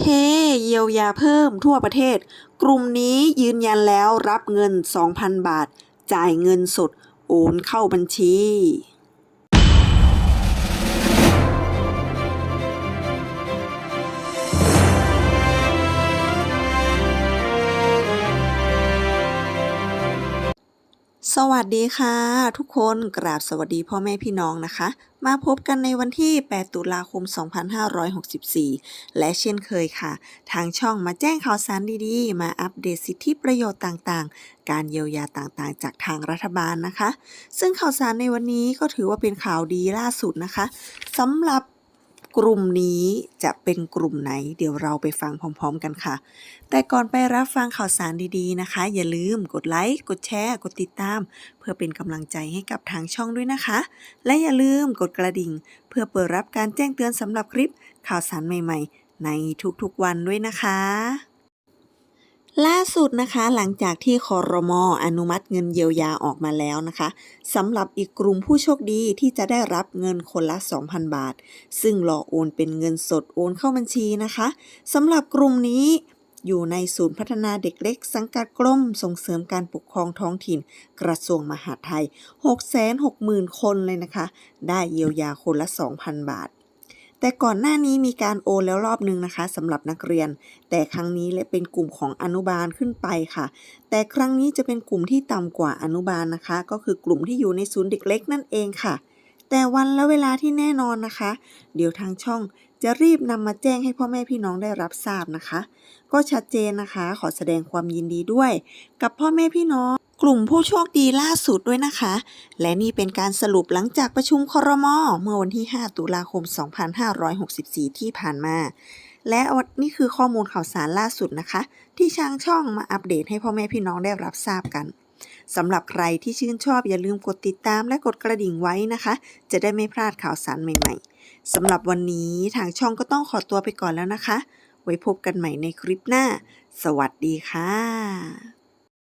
เฮเยียวยาเพิ่มทั่วประเทศ กลุ่มนี้ยืนยันแล้วรับเงิน 2,000 บาท จ่ายเงินสด โอนเข้าบัญชี สวัสดีค่ะ ทุกคนกราบสวัสดีพ่อแม่พี่น้องนะคะ มาพบกันในวันที่ 8 ตุลาคม 2564 และเช่นเคยค่ะ ทางช่องมาแจ้งข่าวสารดีๆ มาอัปเดตสิทธิประโยชน์ต่างๆ การเยียวยาต่างๆ จากทางรัฐบาลนะคะ ซึ่งข่าวสารในวันนี้ก็ถือว่าเป็นข่าวดีล่าสุดนะคะสำหรับ กลุ่มนี้จะเป็นกลุ่มไหน เดี๋ยวเราไปฟังพร้อม ๆ กันค่ะ แต่ก่อนไปรับฟังข่าวสารดีๆนะคะ อย่าลืมกดไลค์กดแชร์กดติดตาม เพื่อเป็นกำลังใจให้กับทางช่องด้วยนะคะ และอย่าลืมกดกระดิ่ง เพื่อเปิดรับการแจ้งเตือนสำหรับคลิปข่าวสารใหม่ ๆ ในทุกๆวันด้วยนะคะ ล่าสุดนะคะหลังจากที่คอรมออนุมัติเงินเยียวยาออกมาแล้วนะคะสำหรับอีกกลุ่มผู้โชคดีที่จะได้รับเงินคนละ 2,000 บาท ซึ่งรอโอนเป็นเงินสดโอนเข้าบัญชีนะคะสำหรับกลุ่มนี้อยู่ในศูนย์พัฒนาเด็กเล็ก สังกัดกรมส่งเสริมการปกครองท้องถิ่น กระทรวงมหาดไทย 660,000 คนเลยนะคะ ได้เยียวยาคนละ 2,000 บาท แต่ก่อนหน้านี้มีการโอนแล้วรอบนึงนะคะสำหรับนักเรียน แต่ครั้งนี้และเป็นกลุ่มของอนุบาลขึ้นไปค่ะ แต่ครั้งนี้จะเป็นกลุ่มที่ต่ำกว่าอนุบาลนะคะ ก็คือกลุ่มที่อยู่ในศูนย์เด็กเล็กนั่นเองค่ะ แต่วันและเวลาที่แน่นอนนะคะ เดี๋ยวทางช่องจะรีบนำมาแจ้งให้พ่อแม่พี่น้องได้รับทราบนะคะ ก็ชัดเจนนะคะ ขอแสดงความยินดีด้วย กับพ่อแม่พี่น้อง กลุ่มผู้โชคดีล่าสุดด้วยนะคะ และนี่เป็นการสรุปหลังจากประชุมครม เมื่อวันที่ 5 ตุลาคม 2564 ที่ผ่านมา และนี่คือข้อมูลข่าวสารล่าสุดนะคะ ที่ทางช่องมาอัปเดตให้พ่อแม่พี่น้องได้รับทราบกันสำหรับใครที่ชื่นชอบอย่าลืมกดติดตามและกดกระดิ่งไว้นะคะ จะได้ไม่พลาดข่าวสารใหม่ๆสำหรับวันนี้ทางช่องก็ต้องขอตัวไปก่อนแล้วนะคะ ไว้พบกันใหม่ในคลิปหน้า สวัสดีค่ะ